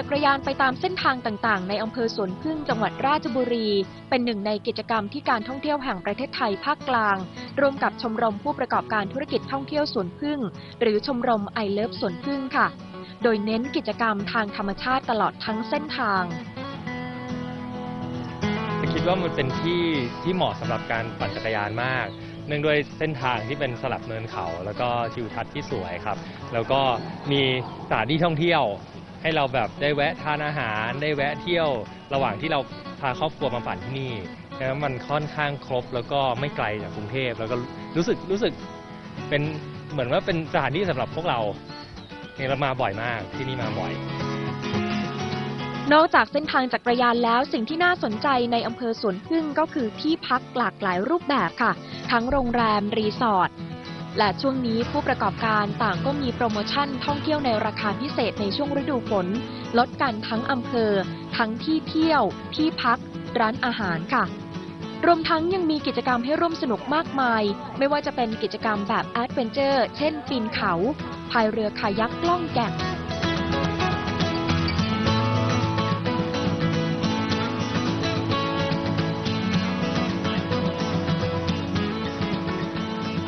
จักรยานไปตามเส้นทางต่างๆ ในอำเภอสวนพึ่งจังหวัดราชบุรี เป็นหนึ่งในกิจกรรมที่การท่องเที่ยวแห่งประเทศไทยภาคกลาง ร่วมกับชมรมผู้ประกอบการธุรกิจท่องเที่ยวสวนพึ่ง หรือชมรมไอเลิฟสวนพึ่งค่ะ โดยเน้นกิจกรรมทางธรรมชาติตลอดทั้งเส้นทางคิดว่ามันเป็นที่ที่เหมาะสำหรับการปั่นจักรยานมาก เนื่องด้วยเส้นทางที่เป็นสลับเนินเขา แล้วก็ทิวทัศน์ที่สวยครับ แล้วก็มีสถานที่ท่องเที่ยว ให้เราแบบได้แวะทานอาหาร ได้แวะเที่ยว ระหว่างที่เราพาครอบครัวมาปั่นที่นี่แล้วมันค่อนข้างครบแล้วก็ไม่ไกลจากกรุงเทพแล้วก็รู้สึกรู้สึกเป็นเหมือนว่าเป็นสถานที่สำหรับพวกเราเนี่ยเรามาบ่อยมากที่นี่มาบ่อย นอกจากเส้นทางจักรยานแล้วสิ่งที่น่าสนใจในอำเภอสวนพึ่งก็คือที่พักหลากหลายรูปแบบค่ะ ทั้งโรงแรมรีสอร์ท และช่วงนี้ผู้ประกอบการต่างก็มีโปรโมชั่นท่องเที่ยวในราคาพิเศษในช่วงฤดูฝน ลดกันทั้งอำเภอ ทั้งที่เที่ยว ที่พัก ร้านอาหารค่ะ รวมทั้งยังมีกิจกรรมให้ร่วมสนุกมากมาย ไม่ว่าจะเป็นกิจกรรมแบบแอดเวนเจอร์ เช่นปีนเขา พายเรือคายักล่องแก่ง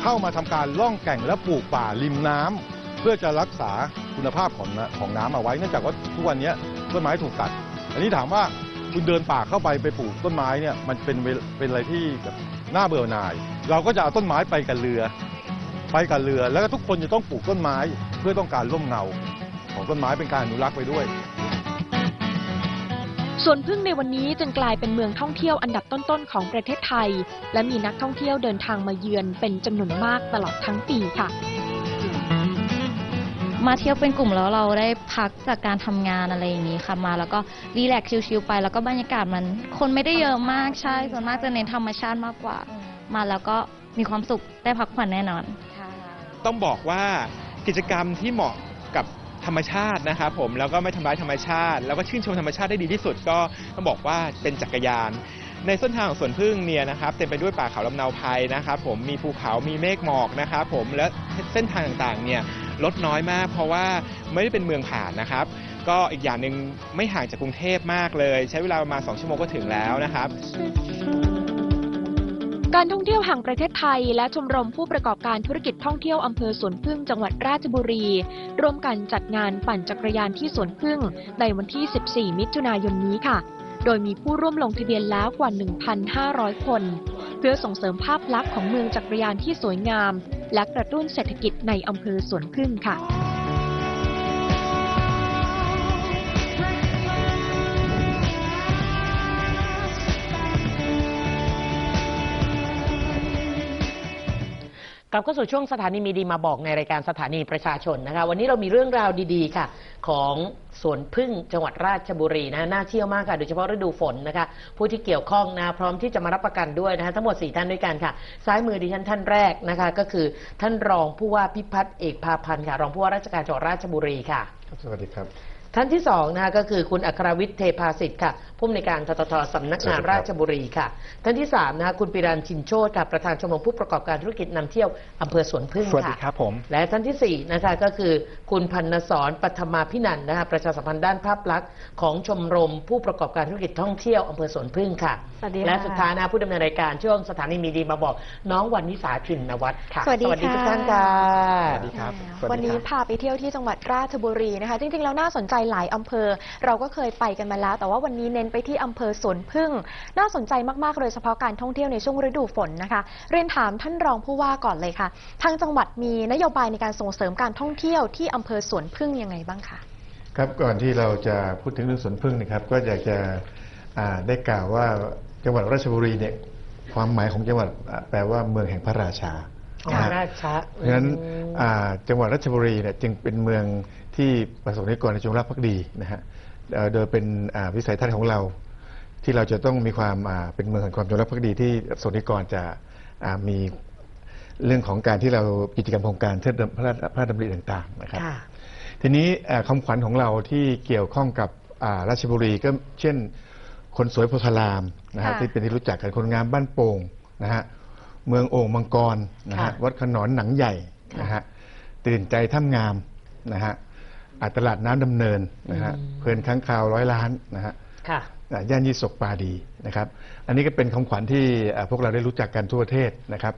เข้ามาทำการล่องแก่งและปลูกป่าริมน้ำเพื่อจะรักษาคุณภาพของของน้ำเอาไว้เนื่องจากว่าทุกวันนี้ต้นไม้ถูกตัด อันนี้ถามว่าคุณเดินป่าเข้าไปไปปลูกต้นไม้เนี่ยมันเป็นเป็นอะไรที่น่าเบื่อหน่าย เราก็จะเอาต้นไม้ไปกับเรือ ไปกับเรือ แล้วก็ทุกคนจะต้องปลูกต้นไม้เพื่อต้องการร่มเงา ของต้นไม้เป็นการอนุรักษ์ไว้ด้วย ส่วนพึ่งในวันนี้จึงกลายเป็นเมืองท่องเที่ยวอันดับต้นๆของประเทศไทย และมีนักท่องเที่ยวเดินทางมาเยือนเป็นจำนวนมากตลอดทั้งปีค่ะ มาเที่ยวเป็นกลุ่มแล้วเราได้พักจากการทำงานอะไรอย่างนี้ค่ะมา แล้วก็รีแลกซ์ชิลๆไป แล้วก็บรรยากาศมันคนไม่ได้เยอะมากใช่ส่วนมากจะเน้นธรรมชาติมากกว่า มาแล้วก็มีความสุขได้พักผ่อนแน่นอน ต้องบอกว่ากิจกรรมที่เหมาะกับ ธรรมชาตินะครับผมแล้วก็ไม่ทำร้ายธรรมชาติ แล้วก็ชื่นชมธรรมชาติได้ดีที่สุด ก็ต้องบอกว่าเป็นจักรยาน ในเส้นทางของสวนพึ่งเนี่ยนะครับเต็มไปด้วยป่าเขาลำเนาไพรนะครับผมมีภูเขามีเมฆหมอกนะครับผมและเส้นทางต่างๆเนี่ยลดน้อยมาก เพราะว่าไม่ได้เป็นเมืองผ่านนะครับ ก็อีกอย่างหนึ่งไม่ห่างจากกรุงเทพมากเลย ใช้เวลาประมาณ 2 ชั่วโมงก็ถึงแล้วนะครับ การท่องเที่ยวแห่งประเทศไทย และชมรมผู้ประกอบการธุรกิจท่องเที่ยวอำเภอสวนพึ่งจังหวัดราชบุรี ร่วมกันจัดงานปั่นจักรยานที่สวนพึ่ง ในวันที่ 14 มิถุนายนนี้ค่ะ โดยมีผู้ร่วมลงทะเบียนแล้วกว่า 1,500 คน เพื่อส่งเสริมภาพลักษณ์ของเมืองจักรยานที่สวยงาม และกระตุ้นเศรษฐกิจในอำเภอสวนพึ่งค่ะ กลับเข้าสู่ช่วงสถานีมีดีมาบอกในรายการสถานีประชาชนนะคะ วันนี้เรามีเรื่องราวดีๆค่ะ ของสวนพึ่งจังหวัดราชบุรีนะน่าเที่ยวมากค่ะ โดยเฉพาะฤดูฝนนะคะ ผู้ที่เกี่ยวข้องนะพร้อมที่จะมารับประกันด้วยนะคะทั้งหมด 4 ท่านด้วยกันค่ะ ซ้ายมือดิฉันท่านแรกนะคะ ก็คือท่านรองผู้ว่าพิพัฒน์เอกพาพันธ์ค่ะ รองผู้ว่าราชการจังหวัดราชบุรีค่ะ สวัสดีครับ ท่านที่สองนะคะก็คือคุณอัครวิทย์เทพาสิทธิ์ค่ะ ผู้อำนวยการทททสำนักงานสวัสดีครับราชบุรีค่ะ ท่านที่สามนะคะคุณปิรันชินโชตค่ะประธานชมรมผู้ประกอบการธุรกิจนำเที่ยวอำเภอสวนพึ่งสวัสดีค่ะครับผมและท่านที่สี่นะคะก็คือ คุณพันนสอนปัทมาพินันท์นะคะประชาสัมพันธ์ด้านภาพลักษณ์ของชมรมผู้ประกอบการธุรกิจท่องเที่ยวอำเภอสวนพึ่งค่ะสวัสดีค่ะและสุดท้ายนะผู้ดำเนินรายการช่วงสถานีมีดีมาบอก น้องวันนิสาชินนวัฒน์ค่ะสวัสดีทุกค่ะท่านค่ะสวัสดีครับสวัสดีครับ วันนี้พาไปเที่ยวที่จังหวัดราชบุรีนะคะ จริงๆแล้วน่าสนใจหลายอำเภอ เราก็เคยไปกันมาแล้ว แต่ว่าวันนี้เน้นไปที่อำเภอสวนพึ่ง น่าสนใจมากๆ โดยเฉพาะการท่องเที่ยวในช่วงฤดูฝนนะคะ เรียนถามท่านรองผู้ว่าก่อนเลยค่ะ ทางจังหวัดมีนโยบายในการส่งเสริมการท่องเที่ยวที่อำเภอสวนพึ่งยังไงบ้างคะครับก่อนที่เราจะพูดถึงเรื่องสวนพึ่งนะครับ ก็อยากจะอ่าได้กล่าวว่าจังหวัดราชบุรีเนี่ยความหมายของจังหวัดอ่าแปลว่าเมืองแห่งพระราชาอ๋อนะฮะราชาเพราะฉะนั้นอ่าจังหวัดราชบุรีเนี่ยจึงเป็นเมืองที่ประสงค์นิกรในจงรักภักดีนะฮะเอ่อ โดยเป็นอ่าวิสัยทัศน์ของเรา ที่เราจะต้องมีความอ่าเป็นเมืองแห่งความจงรักภักดีที่ประสงค์นิกรจะอ่ามีเรื่องของการที่เรากิจกรรมโครงการเทิดพระราชพระราชดำริต่างๆนะครับค่ะทีนี้เอ่อคำขวัญของเราที่เกี่ยวข้องกับอ่าราชบุรีก็เช่น คนสวยโพธารามนะฮะค่ะที่เป็นที่รู้จักกันคนงามบ้านโป่งนะฮะเมืองโอ่งมังกรนะฮะค่ะวัดขนอนหนังใหญ่นะฮะตื่นใจถ้ำงามนะฮะ อ่าตลาดน้ำดำเนินนะฮะอืมเพลินค้างคาวร้อยล้านนะฮะค่ะอ่าย่านยี่สกปาดีนะครับ อันนี้ก็เป็นของขวัญที่อ่าพวกเราได้รู้จักกันทั่วประเทศนะครับ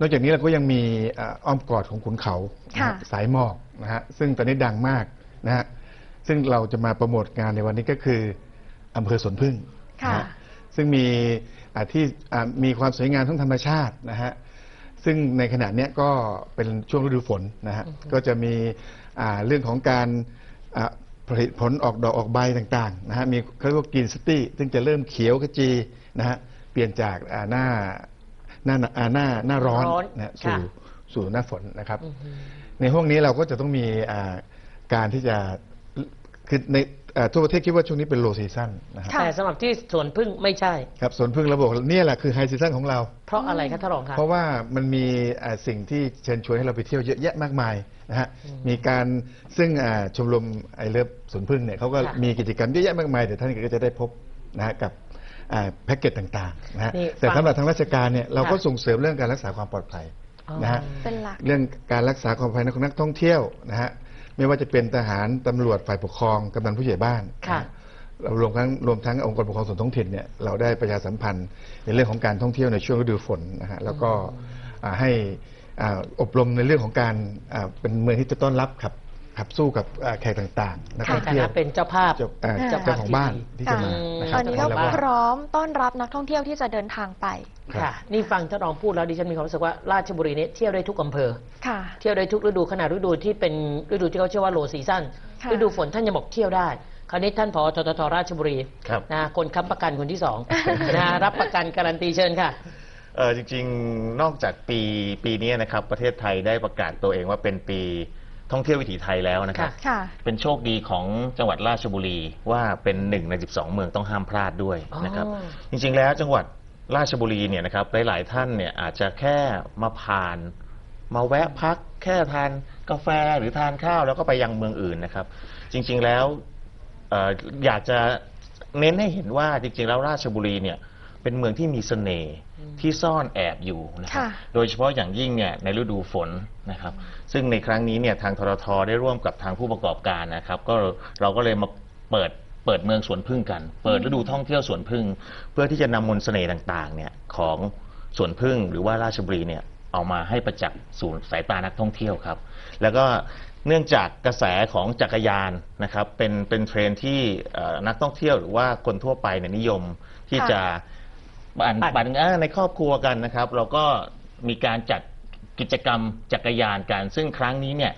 นอกจากนี้เราก็ยังมีอ่าอ้อมกอดของขุนเขานะฮะค่ะสายหมอกนะฮะซึ่งตอนนี้ดังมากนะฮะซึ่งเราจะมาโปรโมทงานในวันนี้ก็คืออำเภอสวนพึ่งค่ะนะฮะซึ่งมีอ่าที่อ่ามีความสวยงามทั้งธรรมชาตินะฮะซึ่งในขณะเนี้ยก็เป็นช่วงฤดูฝนนะฮะก็จะมีอ่า เรื่องของการอ่าผลิตผลออกดอกออกใบต่างๆนะฮะมีเขาเรียกว่ากินสตี้ซึ่งจะเริ่มเขียวขจีนะฮะเปลี่ยนจากอ่าหน้าหน้าอ่าหน้าหน้าร้อนร้อนนะฮะค่ะสู่สู่หน้าฝนนะครับอือฮึในห้วงนี้เราก็จะต้องมีอ่าการที่จะคือใน อ่าทั่วประเทศคิดว่าช่วงนี้เป็นโลซีซั o นนะครับค่ะแต่สำหรับที่สวนพึ่งไม่ใช่ ครับสวนพึ่งเราบอกเนี่ยแหละคือไฮซีซั o นของเรา เพราะอะไรคะท่านรองคะเพราะว่ามันมีอ่าสิ่งที่เชิญชวนให้เราไปเที่ยวเยอะแยะมากมายนะฮะมีการซึ่งอ่าชมรมไอเลิฟสวนพึ่งเนี่ยเขาก็ค่ะมีกิจกรรมเยอะแยะมากมายเดี๋ยวท่านก็จะได้พบนะฮะกับอ่าแพ็กเกจต่างๆนะฮะนี่แต่ฟังสำหรับทางราชการเนี่ยเราก็ค่ะส่งเสริมเรื่องการรักษาความปลอดภัยอ๋อนะฮะ เป็นหลัก เรื่องการรักษาความปลอดภัยของนักท่องเที่ยวนะฮะ ไม่ว่าจะเป็นทหารตำรวจฝ่ายปกครองกำนันผู้ใหญ่บ้านค่ะนะฮะเรารวมทั้งรวมทั้งองค์กรปกครองส่วนท้องถิ่นเนี่ยเราได้ประชาสัมพันธ์ในเรื่องของการท่องเที่ยวในช่วงฤดูฝนนะฮะแล้วก็อ่าให้อ่าอบรมในเรื่องของการอ่าเป็นเมืองที่จะต้อนรับขับขับสู้กับอ่าแขกต่างๆนักในท่องฐาเที่ยวนะเป็นเจ้าภาพเจ้าอ่าเจ้าเจ้าของบ้านที่จะมาค่ะนะคตรัอบนนี้ก็แล้วพร้อมต้อนรับนักท่องเที่ยวที่จะเดินทางไป ครับค่ะ นี่ฟังท่านรองพูดแล้วดิฉันมีความรู้สึกว่าราชบุรีนี้เที่ยวได้ทุกอำเภอ ค่ะ เที่ยวได้ทุกฤดูขนาดฤดูที่เป็นฤดูที่เขาเชื่อว่าโลซีซั่นค่ะฤดูฝนท่านยังบอกเที่ยวได้ คราวนี้ท่านผอทททราชบุรีครับ นะคนค้ำประกันคนที่สอง นะรับประกันการันตีเชิญค่ะ เออจริงๆ นอกจากปีปีนี้นะครับ ประเทศไทยได้ประกาศตัวเองว่าเป็นปีท่องเที่ยววิถีไทยแล้วนะครับ ค่ะค่ะเป็นโชคดีของจังหวัดราชบุรีว่าเป็นหนึ่งใน 12 เมืองต้องห้ามพลาดด้วยนะครับ อ๋อจริงๆแล้วจังหวัด ราชบุรีเนี่ยนะครับหลาย ๆ ท่านเนี่ยอาจจะแค่มาผ่าน มาแวะพักแค่ทานกาแฟหรือทานข้าวแล้วก็ไปยังเมืองอื่นนะครับ จริง ๆ แล้วเอ่ออยากจะเน้นให้เห็นว่าจริง ๆ แล้วราชบุรีเนี่ยเป็นเมืองที่มีเสน่ห์ที่ซ่อนแอบอยู่นะครับค่ะโดยเฉพาะอย่างยิ่งเนี่ยในฤดูฝนนะครับ ซึ่งในครั้งนี้เนี่ยทางทรทได้ร่วมกับทางผู้ประกอบการนะครับ ก็เราก็เลยมาเปิด เปิดเมืองสวนพึ่งกัน เปิดฤดูท่องเที่ยวสวนพึ่ง เพื่อที่จะนำมนต์เสน่ห์ต่างๆเนี่ยของสวนพึ่งหรือว่าราชบุรีเนี่ยเอามาให้ประจักษ์สู่สายตานักท่องเที่ยวครับ แล้วก็เนื่องจากกระแสของจักรยานนะครับเป็นเป็นเทรนด์ที่เอ่อนักท่องเที่ยวหรือว่าคนทั่วไปเนี่ยนิยมที่ค่ะจะปั่นปั่นปั่นเอ่อในครอบครัวกันนะครับ เราก็มีการจัดกิจกรรมจักรยานกัน ซึ่งครั้งนี้เนี่ย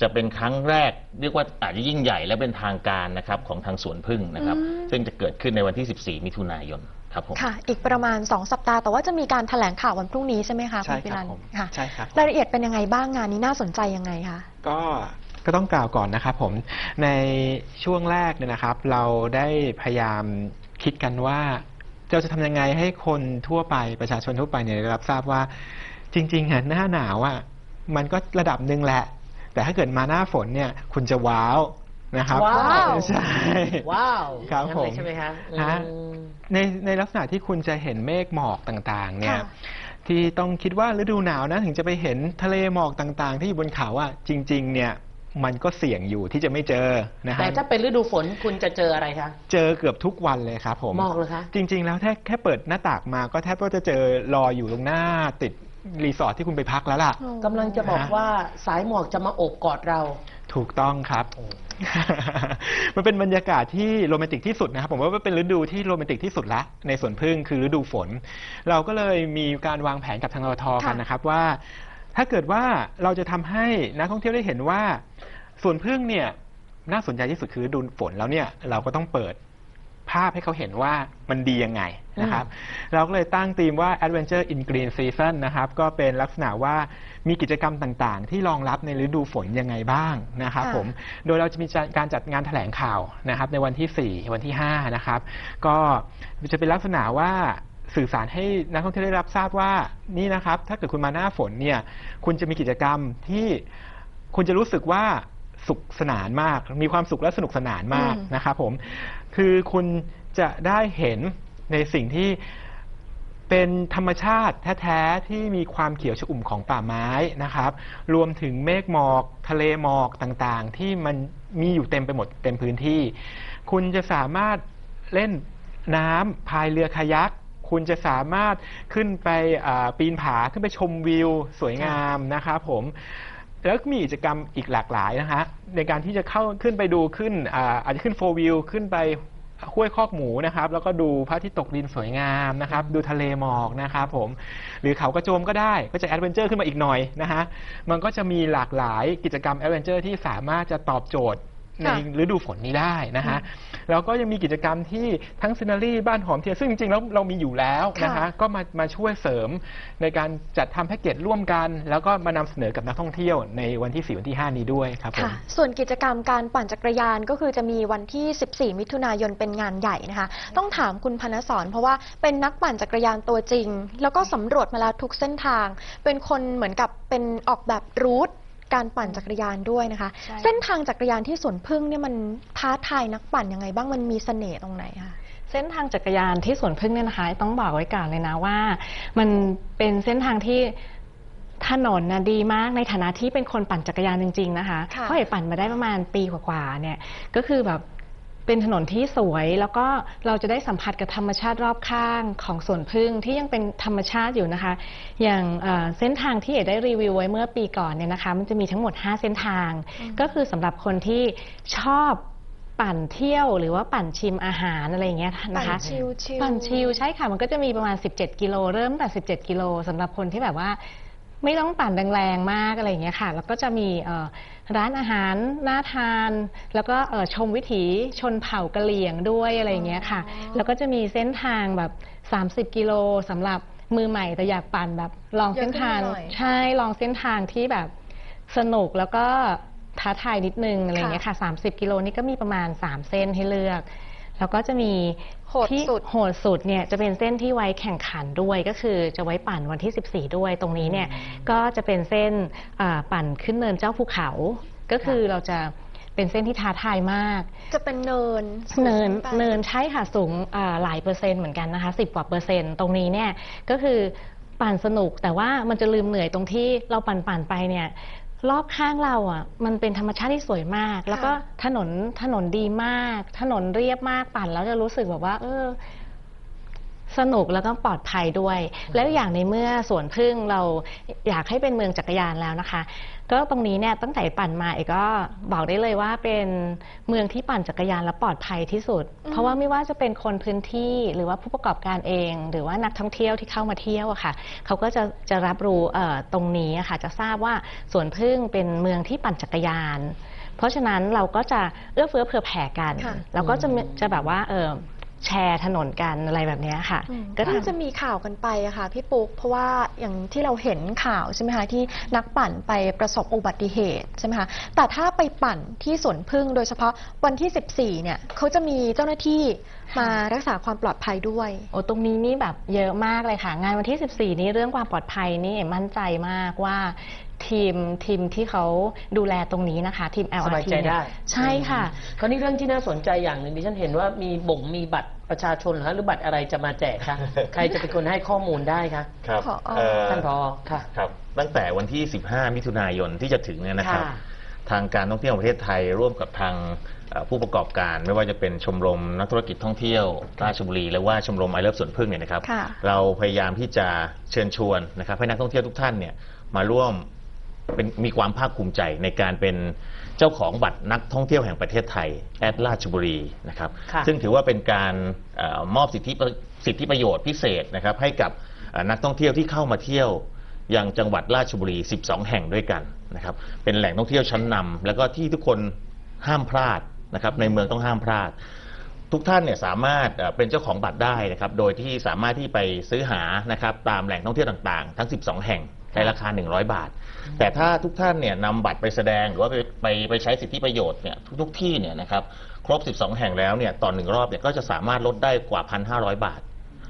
จะเป็นครั้งแรกเรียกว่าอาจจะยิ่งใหญ่และเป็นทางการนะครับของทางสวนพึ่งนะครับอืมซึ่งจะเกิดขึ้นในวันที่ 14 มิถุนายนครับผมค่ะ อีกประมาณ 2 สัปดาห์แต่ว่าจะมีการแถลงข่าววันพรุ่งนี้ใช่ไหมคะใช่คุณปิครัรับนผมค่ะใช่ครับรายละเอียดเป็นยังไงบ้างงานนี้น่าสนใจยังไงคะก็ก็ต้องกล่าวก่อนนะครับผมในช่วงแรกเนี่ยนะครับ เราได้พยายามคิดกันว่าเราจะทำยังไงให้คนทั่วไปประชาชนทั่วไปเนี่ยได้รับทราบว่า จริงๆอะหน้าหนาวอะมันก็ระดับหนึ่งแหละ แต่ถ้าเกิดมาหน้าฝนเนี่ยคุณจะว้าวนะครับว้าวใช่ว้าวครับงั้นผเลยมใช่ไหมคะฮะอืมในในลักษณะที่คุณจะเห็นเมฆหมอกต่างๆ เนี่ยค่ะที่ต้องคิดว่าฤดูหนาวนะถึงจะไปเห็นทะเลหมอกต่างๆ ที่อยู่บนเขาอะจริง ๆ เนี่ยมันก็เสี่ยงอยู่ที่จะไม่เจอนะฮะแต่ถ้าเป็นฤดูฝนคุณจะเจออะไรคะ เจอเกือบทุกวันเลยครับผมหมอกเหรอคะ จริง ๆ แล้วแค่แค่เปิดหน้าต่างมาก็แทบว่าจะเจอรออยู่ตรงหน้าติด รีสอร์ทที่คุณไปพักแล้วล่ะ กำลังจะบอกว่าสายหมอกจะมาโอบกอดเรา ถูกต้องครับ มันเป็นบรรยากาศที่โรแมนติกที่สุดนะครับ ผมว่าเป็นฤดูที่โรแมนติกที่สุดละ ในสวนพึ่งคือฤดูฝน เราก็เลยมีการวางแผนกับทางรทกันค่ะนะครับว่า ถ้าเกิดว่าเราจะทำให้นักท่องเที่ยวได้เห็นว่าสวนพึ่งเนี่ยน่าสนใจที่สุดคือฤดูฝนแล้วเนี่ยเราก็ต้องเปิดภาพให้เขาเห็นว่ามันดียังไงนะครับ เราก็เลยตั้งธีมว่า Adventure in Green Season นะครับ ก็เป็นลักษณะว่ามีกิจกรรมต่างๆ ที่รองรับในฤดูฝนยังไงบ้างนะครับค่ะผม โดยเราจะมีการจัดงานแถลงข่าวนะครับ ในวันที่ 4 วันที่ 5 นะครับ ก็จะเป็นลักษณะว่าสื่อสารให้นักท่องเที่ยวได้รับทราบว่านี่นะครับ ถ้าเกิดคุณมาหน้าฝนเนี่ย คุณจะมีกิจกรรมที่คุณจะรู้สึกว่า สุขสนานมาก มีความสุขและสนุกสนานมากอืมนะครับผม คือคุณจะได้เห็นในสิ่งที่เป็นธรรมชาติแท้ๆที่มีความเขียวชอุ่มของป่าไม้นะครับ รวมถึงเมฆหมอก ทะเลหมอกต่างๆ ที่มันมีอยู่เต็มไปหมดเต็มพื้นที่ คุณจะสามารถเล่นน้ำพายเรือคายักคุณจะสามารถขึ้นไปอ่าปีนผาขึ้นไปชมวิว สวยงามนะครับผม แล้วมีกิจกรรมอีกหลากหลายนะฮะในการที่จะเข้าขึ้นไปดูขึ้นอาอาจจะขึ้นโฟวิวขึ้นไปห้วยคอกหมูนะครับ แล้วก็ดูพระอาทิตย์ตกดินสวยงามนะครับ ดูทะเลหมอกนะครับผมหรือเขากระโจมก็ได้ก็จะแอดเวนเจอร์ขึ้นมาอีกหน่อยนะฮะมันก็จะมีหลากหลายกิจกรรมแอดเวนเจอร์ที่สามารถจะตอบโจทย์ ในค่ะฤดูฝนนี้ได้นะฮะแล้วก็ยังมีกิจกรรมที่ทั้งซินารีบ้านหอมเทียนซึ่งจริงๆแล้วเรามีอยู่แล้วนะค่ะ ฮะก็มามาช่วยเสริมในการจัดทำแพ็กเกจร่วมกัน แล้วก็มานำเสนอกับนักท่องเที่ยวในวันที่ 4 วันที่ 5 นี้ด้วยครับผม ค่ะ ส่วนกิจกรรมการปั่นจักรยานก็คือจะมีวันที่ 14 มิถุนายนเป็นงานใหญ่นะคะ ต้องถามคุณพนสอนเพราะว่าเป็นนักปั่นจักรยานตัวจริง แล้วก็สำรวจมาแล้วทุกเส้นทาง เป็นคนเหมือนกับเป็นออกแบบรูท การปั่นจักรยานด้วยนะคะ ใช่ เส้นทางจักรยานที่สวนพึ่งเนี่ยมันท้าทายนักปั่นยังไงบ้างมันมีเสน่ห์ตรงไหนคะ เส้นทางจักรยานที่สวนพึ่งเนี่ยนะคะต้องบอกไว้ก่อนเลยนะว่า มันเป็นเส้นทางที่ถนนนะดีมากในฐานะที่เป็นคนปั่นจักรยานจริง ๆ นะคะค่ะ เพราะเอ๋ปั่นมาได้ประมาณปีกว่าๆเนี่ยก็คือแบบ เป็นถนนที่สวย แล้วก็เราจะได้สัมผัสกับธรรมชาติรอบข้างของสวนพึ่งที่ยังเป็นธรรมชาติอยู่นะคะ อย่างเอ่อเส้นทางที่เอ๋ได้รีวิวไว้เมื่อปีก่อนเนี่ยนะคะ มันจะมีทั้งหมด 5 เส้นทาง ก็คือสำหรับคนที่ชอบปั่นเที่ยวหรือว่าปั่นชิมอาหารอะไรอย่างเงี้ยนะคะ ปั่นชิลๆปั่นชิลใช่ค่ะ มันก็จะมีประมาณ 17 กิโล เริ่มแต่ 17 กิโลสำหรับคนที่แบบว่า ไม่ต้องปั่นแรงๆมากอะไรอย่างเงี้ยค่ะ แล้วก็จะมีเอ่อร้านอาหารน่าทาน แล้วก็เอ่อชมวิถีชนเผ่ากะเหรี่ยงด้วยอะไรอย่างเงี้ยค่ะ แล้วก็จะมีเส้นทางแบบ 30 กิโลสำหรับมือใหม่แต่อยากปั่นแบบลองเส้นทางเยอะขึ้นมาหน่อยใช่ลองเส้นทางที่แบบสนุกแล้วก็ท้าทายนิดนึงอะไรอย่างเงี้ยค่ะ 30 กิโลนี่ก็มีประมาณ 3 เส้นให้เลือก แล้วก็จะมีโหดที่สุด โหดสุดเนี่ยจะเป็นเส้นที่ไว้แข่งขันด้วยก็คือจะไว้ปั่นวันที่ 14 ด้วยตรงนี้เนี่ยก็จะเป็นเส้นอ่าปั่นขึ้นเนินเจ้าภูเขา ก็คือเราจะเป็นเส้นที่ท้าทายมาก จะเป็นเนินสูงเนินขึ้ไป เนินใช่ค่ะสูงอ่าหลายเปอร์เซ็นต์เหมือนกันนะคะสิบกว่าเปอร์เซ็นต์ตรงนี้เนี่ยก็คือปั่นสนุกแต่ว่ามันจะลืมเหนื่อยตรงที่เราปั่นปั่นๆไปเนี่ย รอบข้างเราอะ มันเป็นธรรมชาติที่สวยมาก แล้วก็ถนนถนนดีมาก ถนนเรียบมากปั่นแล้วจะรู้สึกแบบว่า เออ สนุกแล้วก็ปลอดภัยด้วย แล้วอย่างในเมื่อสวนพึ่งเราอยากให้เป็นเมืองจักรยานแล้วนะคะ ก็ตรงนี้เนี่ยตั้งแต่ปั่นมาเอกก็บอกได้เลยว่าเป็นเมืองที่ปั่นจักรยานและปลอดภัยที่สุด เพราะว่าไม่ว่าจะเป็นคนพื้นที่หรือว่าผู้ประกอบการเอง หรือว่านักท่องเที่ยวที่เข้ามาเที่ยวอะค่ะเขาก็จะจะรับรู้เอ่อตรงนี้อะค่ะจะทราบว่าสวนพึ่งเป็นเมืองที่ปั่นจักรยาน เพราะฉะนั้นเราก็จะเอื้อเฟื้อเผื่อแผ่กันค่ะแล้วก็จะมีจะแบบว่าเออ แชร์ถนนกันอะไรแบบเนี้ยค่ะอืมก็ก็ทำเพิ่งจะมีข่าวกันไปอะค่ะพี่ปุ๊กเพราะว่าอย่างที่เราเห็นข่าวใช่ไหมคะที่นักปั่นไปประสบอุบัติเหตุใช่ไหมคะแต่ถ้าไปปั่นที่สวนพึ่งโดยเฉพาะวันที่ 14เนี่ยเขาจะมีเจ้าหน้าที่มารักษาความปลอดภัยด้วย โอ้ตรงนี้นี่แบบเยอะมากเลยค่ะ งานวันที่ 14 นี้เรื่องความปลอดภัยนี่มั่นใจมากว่าทีมทีมที่เขาดูแลตรงนี้นะคะ ทีม LRT สบายใจได้เนี่ยใช่ค่ะ คราวนี้เรื่องที่น่าสนใจอย่างหนึ่งดิฉันเห็นว่ามีบ่งมีบัตรประชาชนเหรอคะหรือบัตรอะไรจะมาแจกคะใครจะเป็นคนให้ข้อมูลได้คะครับผอเอ่อท่านพอค่ะครับ ตั้งแต่วันที่ 15 มิถุนายนที่จะถึงเนี่ยนะครับค่ะทางการท่องเที่ยวแห่งประเทศไทยร่วมกับทางเอ่อ ผู้ประกอบการไม่ว่าจะเป็นชมรมนักธุรกิจท่องเที่ยวราชบุรีหรือว่าชมรมไอเลิฟสวนพึ่งเนี่ยนะครับ ค่ะเราพยายามที่จะเชิญชวนนะครับให้นักท่องเที่ยวทุกท่านเนี่ยมาร่วมเป็นมีความภาคภูมิใจในการเป็นเจ้าของบัตรนักท่องเที่ยวแห่งประเทศไทยแอดราชบุรีนะครับค่ะ ซึ่งถือว่าเป็นการเออมอบสิทธิประสิทธิประโยชน์พิเศษนะครับให้กับเอ่อนักท่องเที่ยวที่เข้ามาเที่ยว ยังจังหวัดราชบุรี 12 แห่งด้วยกันนะครับ เป็นแหล่งท่องเที่ยวชั้นนำแล้วก็ที่ทุกคนห้ามพลาด นะครับในเมืองต้องห้ามพลาด ทุกท่านเนี่ยสามารถเป็นเจ้าของบัตรได้นะครับโดยที่สามารถที่ไปซื้อหานะครับตามแหล่งท่องเที่ยวต่างๆ ทั้ง 12 แห่งในราคา 100 บาท แต่ถ้าทุกท่านเนี่ยนำบัตรไปแสดงหรือว่าไปไปไปใช้สิทธิประโยชน์เนี่ยทุกๆที่เนี่ยนะครับครบ 12 แห่งแล้วเนี่ยต่อหนึ่งรอบเนี่ยก็จะสามารถลดได้กว่า 1,500 บาท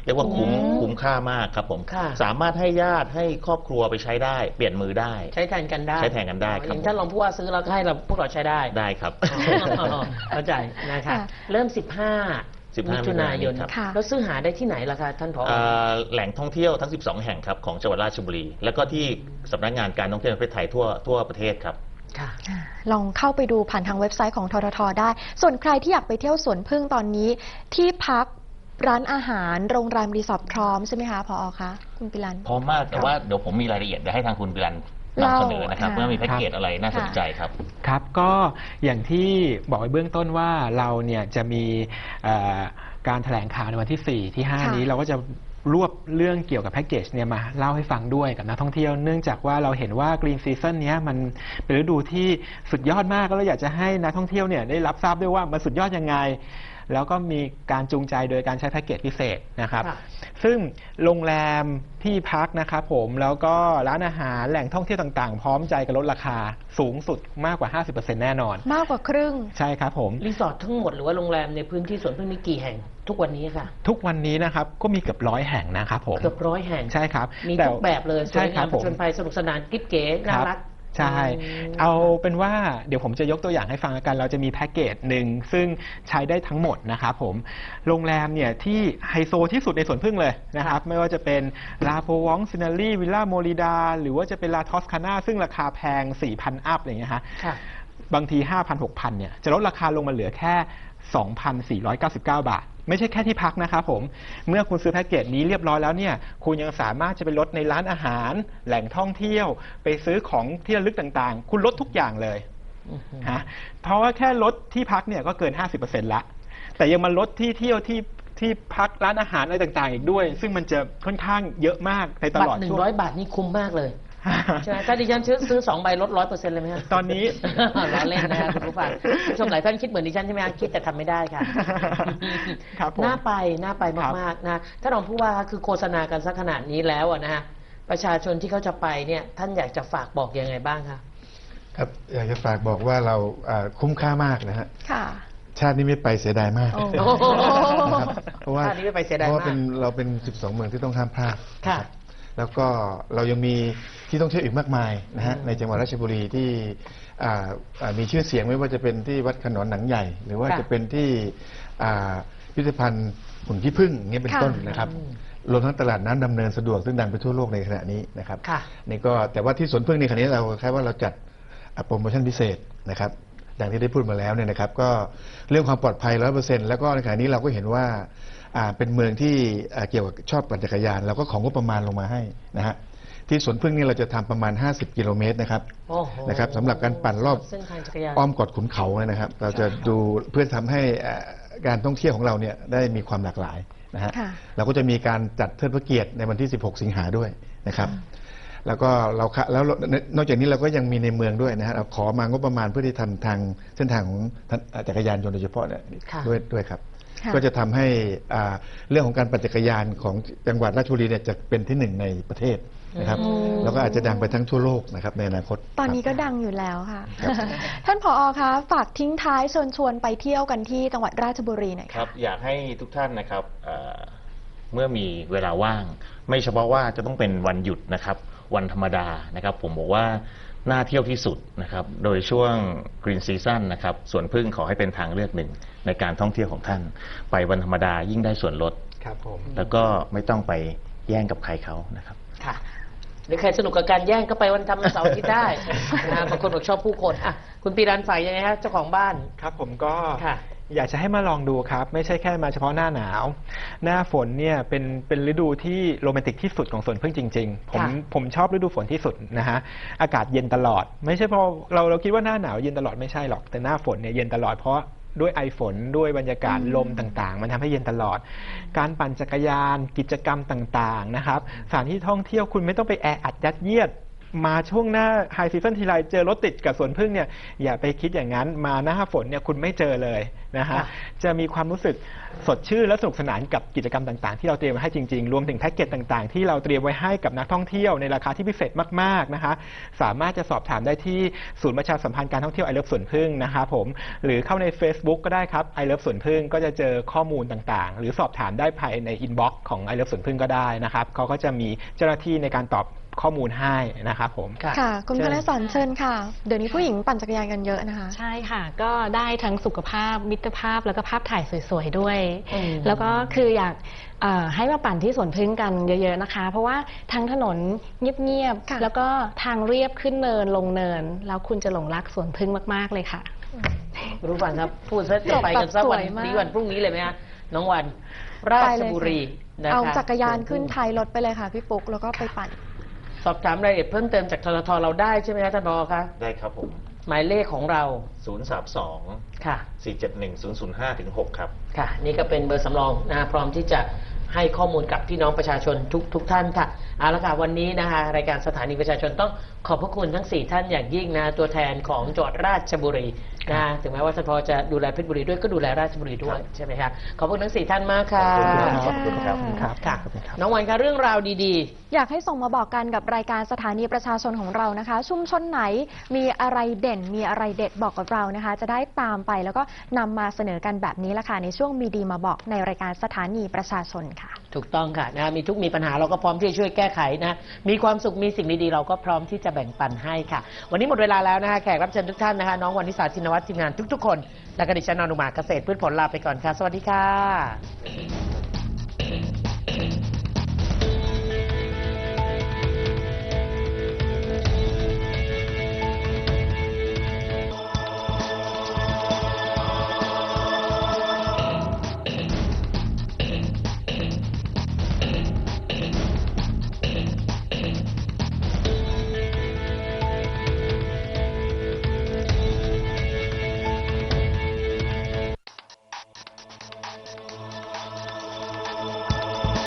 เรียกว่าคุ้มอืมคุ้มค่ามากครับผมค่ะ สามารถให้ญาติให้ครอบครัวไปใช้ได้ เปลี่ยนมือได้ ใช้แทนกันได้ใช้แทนกันได้ครับอย่างถ้าลองผู้ว่าซื้อเราก็ให้เราพวกเราใช้ได้ได้ครับอ๋อเข้าใจนะคะค่ะเริ่ม15 15มิถุนายนครับค่ะแล้วซื้อหาได้ที่ไหนล่ะคะท่านผอเอ่อแหล่งท่องเที่ยวทั้ง 12 แห่งครับของจังหวัดราชบุรี แล้วก็ที่สำนักงานการท่องเที่ยวแห่งประเทศไทยทั่วทั่วประเทศครับค่ะลองเข้าไปดูผ่านทางเว็บไซต์ของทททได้ ส่วนใครที่อยากไปเที่ยวสวนพึ่งตอนนี้ ที่พัก ร้านอาหารโรงแรมรีสอร์ทพร้อมใช่ไหมคะพอคะคุณปิรัน พร้อมมากแต่ว่าเดี๋ยวผมมีรายละเอียดเดี๋ยวให้ทางคุณบิรันนำเสนอนะครับเล่าว่ามีแพ็กเกจอะไรน่าสนใจครับ ครับก็อย่างที่บอกไว้เบื้องต้นว่าเราเนี่ยจะมีเอ่อการแถลงข่าวในวันที่ 4 ที่ค่ะ5นี้เราก็จะรวบเรื่องเกี่ยวกับแพ็กเกจเนี่ยมาเล่าให้ฟังด้วยกับนักท่องเที่ยวเนื่องจากว่าเราเห็นว่า Green Season เนี้ยมันเป็นฤดูที่สุดยอดมากแล้วเราอยากจะให้นักท่องเที่ยวเนี่ยได้รับทราบด้วยว่ามันสุดยอดยังไง แล้วก็มีการจูงใจโดยการใช้แพ็กเกจพิเศษนะครับค่ะซึ่งโรงแรมที่พักนะครับผมแล้วก็ร้านอาหารแหล่งท่องเที่ยวต่างๆ พร้อมใจกันลดราคาสูงสุดมากกว่า 50%แน่นอน มากกว่าครึ่ง ใช่ครับผมรีสอร์ททั้งหมดหรือว่าโรงแรมในพื้นที่สวนพึ่งนี้กี่แห่งทุกวันนี้ค่ะ ทุกวันนี้นะครับก็มีเกือบร้อยแห่งนะครับผมเกือบร้อยแห่งใช่ครับมีแต่ทุกแบบเลยสใช่วยครังาบมผมชนภัยสนุกสนานกิ๊บเก๋น่ารัก ใช่อืมเอาเป็นว่าเดี๋ยวผมจะยกตัวอย่างให้ฟังแล้วกัน เราจะมีแพ็กเกจหนึ่งซึ่งใช้ได้ทั้งหมดนะครับผม โรงแรมเนี่ยที่ไฮโซที่สุดในสวนพึ่งเลยนะครับ ไม่ว่าจะเป็นลาโพวองซินารีวิลล่าโมริดา หรือว่าจะเป็นลาทอสคาน่าซึ่งราคาแพง 4,000 อัพอะไรอย่างเงี้ยฮะค่ะบางที 5,000 6,000เนี่ยจะลดราคาลงมาเหลือแค่ 2,499 บาท ไม่ใช่แค่ที่พักนะครับผม เมื่อคุณซื้อแพ็กเกจนี้เรียบร้อยแล้วเนี่ย คุณยังสามารถจะไปลดในร้านอาหาร แหล่งท่องเที่ยว ไปซื้อของที่ระลึกต่างๆ คุณลดทุกอย่างเลยฮะเพราะว่าแค่ลดที่พักเนี่ยก็เกิน 50%ละ แต่ยังมาลดที่เที่ยวที่ที่พักร้านอาหารอะไรต่างๆ อีกด้วย ซึ่งมันจะค่อนข้างเยอะมากในตบัตลอดรหนึ่ช่งวงร้อยบาทนี่คุ้มมากเลย ใช่ไหมถ้าดิฉันซื้อซื้อสองใบลดร้อยเปอร์เซ็นต์เลยไหมฮะตอนนี้ล้อเล่นนะครับคุณผู้ฟังผู้ชมหลายท่านคิดเหมือนดิฉันใช่ไหมฮะคิดแต่ทำไม่ได้ค่ะครับผม น่าไปน่าไปครับมากๆนะถ้ารองผู้ว่าคือโฆษณากันสักขนาดนี้แล้วอะนะฮะประชาชนที่เขาจะไปเนี่ยท่านอยากจะฝากบอกยังไงบ้างคะครับอยากจะฝากบอกว่าเราอ่าคุ้มค่ามากนะฮะค่ะ ชาตินี้ไม่ไปเสียดายมาก โอ้นะครับเพราะว่าชาตินี้ไม่ไปเสียดายเพราะว่ามาเป็กนเราเป็น 12 เมืองที่ต้องห้ามพลาดค่ะ นะครับ แล้วก็เรายังมีที่ท่องเที่ยวอีกมากมายนะฮะอืมในจังหวัดราชบุรีที่อ่าอ่ามีชื่อเสียงไม่ว่าจะเป็นที่วัดขนอนหนังใหญ่ หรือว่าค่ะจะเป็นที่อ่าพิพิธภัณฑ์หุ่นขี้ผึ้งอย่างเงี้ยเป็นค่ะต้นนะครับอืมรวมทั้งตลาดน้ำดำเนินสะดวกซึ่งดังไปทั่วโลกในขณะนี้นะครับค่ะนี่ก็แต่ว่าที่สวนพึ่งในขณะนี้เราคล้ายว่าเราจัดอะโปรโมชั่นพิเศษนะครับ อย่างที่ได้พูดมาแล้วเนี่ยนะครับก็เรื่องความปลอดภัยร้อยเปอร์เซ็นต์แล้วก็ในขณะนี้เราก็เห็นว่าอ่าเป็นเมืองที่อ่าเกี่ยวกับชอบปั่นจักรยานเราก็ของงบประมาณลงมาให้นะฮะที่สวนพึ่งนี่เราจะทำประมาณ 50 กิโลเมตรนะครับโอ้โหนะครับสำหรับการปั่นรอบเส้นทางจักรยาน อ้อมกอดขุนเขานะครับ เราจะดูเพื่อทำให้อ่าการท่องเที่ยวของเราเนี่ยได้มีความหลากหลายนะฮะค่ะ เราก็จะมีการจัดเทิดพระเกียรติในวันที่ 16 สิงหาด้วยนะครับ แล้วก็เราคะแล้วนอกจากนี้เราก็ยังมีในเมืองด้วยนะฮะเราขอมางบประมาณเพื่อที่ทำทางเส้นทางของท่านจักรยานยนต์โดยเฉพาะเนี่ยค่ะด้วยด้วยครับค่ะก็จะทำให้อ่าเรื่องของการปั่นจักรยานของจังหวัดราชบุรีเนี่ยจะเป็นที่หนึ่งในประเทศนะครับอืมแล้วก็อาจจะดังไปทั้งทั่วโลกนะครับในอนาคต ตอนนี้คก็รับดังอยู่แล้วค่ะครับท่านผอคะฝากทิ้งท้ายเชิญชวนไปเที่ยวกันที่จังหวัดราชบุรีหน่อยคค่ะรับ อยากให้ทุกท่านนะครับเอ่อเมื่อมีเวลาว่าง ไม่เฉพาะว่าจะต้องเป็นวันหยุดนะครับ วันธรรมดานะครับ ผมบอกว่าน่าเที่ยวที่สุดนะครับ โดยช่วง Green Season นะครับสวนพึ่งขอให้เป็นทางเลือกหนึ่งในการท่องเที่ยวของท่าน ไปวันธรรมดายิ่งได้ส่วนลด ครับผม แล้วก็ไม่ต้องไปแย่งกับใครเขานะครับ ค่ะ หรือใครสนุกกับการแย่งก็ไปวันทำวันเสาร์อาที่ได้ นะบางคนบอกชอบผู้คนอะคุณปีรันฝ่ายยังไงฮะเจ้าของบ้าน ครับผมก็ ค่ะ อยากจะให้มาลองดูครับ ไม่ใช่แค่มาเฉพาะหน้าหนาว หน้าฝนเนี่ยเป็นเป็นฤดูที่โรแมนติกที่สุดของสวนพึ่งจริง ๆ ผมค่ะ ผมชอบฤดูฝนที่สุดนะฮะอากาศเย็นตลอด ไม่ใช่เพราะเราเราคิดว่าหน้าหนาวเย็นตลอดไม่ใช่หรอกแต่หน้าฝนเนี่ยเย็นตลอดเพราะด้วยไอฝนด้วยบรรยากาศลมต่างๆ มันทำให้เย็นตลอด การปั่นจักรยานกิจกรรมต่างๆนะครับสถานที่ท่องเที่ยวคุณไม่ต้องไปแออัดยัดเยียด มาช่วงหน้าไฮซีซันทีไรเจอรถติดกับสวนพึ่งเนี่ยอย่าไปคิดอย่างนั้นมาหน้าฝนเนี่ยคุณไม่เจอเลยนะฮะค่ะจะมีความรู้สึกสดชื่นและสนุกสนานกับกิจกรรมต่างๆ ที่เราเตรียมไว้ให้จริงๆ รวมถึงแพ็กเกจต่างๆ ที่เราเตรียมไว้ให้กับนักท่องเที่ยวในราคาที่พิเศษมากๆนะคะสามารถจะสอบถามได้ที่ศูนย์ประชาสัมพันธ์การท่องเที่ยวไอเลิฟสวนพึ่งนะคะผมหรือเข้าใน Facebook ก็ได้ครับไอเลิฟสวนพึ่งก็จะเจอข้อมูลต่างๆ หรือสอบถามได้ภายในอินบ็อกซ์ของไอเลิฟสวนพึ่งก็ได้นะครับเขาก็จะมีเจ้าหน้าที่ในการตอบ ข้อมูลให้นะครับผม ค่ะค่ะคุณเชิคญณะสอนเชิญค่ะ เดี๋ยวนี้ผู้หญิงปั่นจักรยานกันเยอะนะคะ ใช่ค่ะ ก็ได้ทั้งสุขภาพมิตรภาพแล้วก็ภาพถ่ายสวยๆด้วยอืมแล้วก็คืออยากเอ่อให้มาปั่นที่สวนพึ่งกันเยอะๆนะคะ เพราะว่าทางถนนเงียบค่ะๆแล้วก็ทางเรียบขึ้นเนินลงเนิน แล้วคุณจะหลงรักสวนพึ่งมากๆเลยค่ะ รู้ฟังครับพูดซะจะไปกันสักวันจบแบบสวยมากนี้วันพรุ่งนี้เลยไหมฮะน้องวัน ราชบุรีนะคะเอาจักรยานขึ้นท้ายรถไปเลยค่ะพี่ปุ๊กแล้วก็ไปปั่น สอบถามรายละเอียดเพิ่มเติมจากทททเราได้ใช่ไหมคะท่านบอคะได้ครับผม หมายเลขของเรา032 ค่ะ 471 005ถึง6ครับ ค่ะ นี่ก็เป็นเบอร์สำรองนะพร้อมที่จะให้ข้อมูลกับพี่น้องประชาชนทุกทุกท่านค่ะเอาละค่ะวันนี้นะคะรายการสถานีประชาชนต้องขอบพระคุณทั้ง 4 ท่านอย่างยิ่งนะตัวแทนของจังหวัดราชบุรี นะถึงแม้ว่าท่านพอจะดูแลเพชรบุรีด้วยก็ดูแลราชบุรีด้วยใช่ไหมคะขอบคุณทั้ง4ท่านมากค่ะขอบคุณครับครับค่ะขอบคุณครับน้องวันคะเรื่องราวดีอยากให้ส่งมาบอกกันกับรายการสถานีประชาชนของเรานะคะ ชุมชนไหนมีอะไรเด่นมีอะไรเด็ดบอกกับเรานะคะ จะได้ตามไปแล้วก็นำมาเสนอกันแบบนี้ละค่ะในช่วงมีดีมาบอกในรายการสถานีประชาชนค่ะๆถูกต้องค่ะนะมีทุกมีปัญหาเราก็พร้อมที่จะช่วยแก้ไขนะมีความสุขมีสิ่งดีๆเราก็พร้อมที่จะแบ่งปันให้ค่ะ วันนี้หมดเวลาแล้วนะคะแขกรับเชิญทุกท่านนะคะน้องวันนิสาชินวัตทีมงานทุก ๆ คน และก็ดิฉันอนุมาเกษตรพืชผลลาไปก่อนค่ะ สวัสดีค่ะ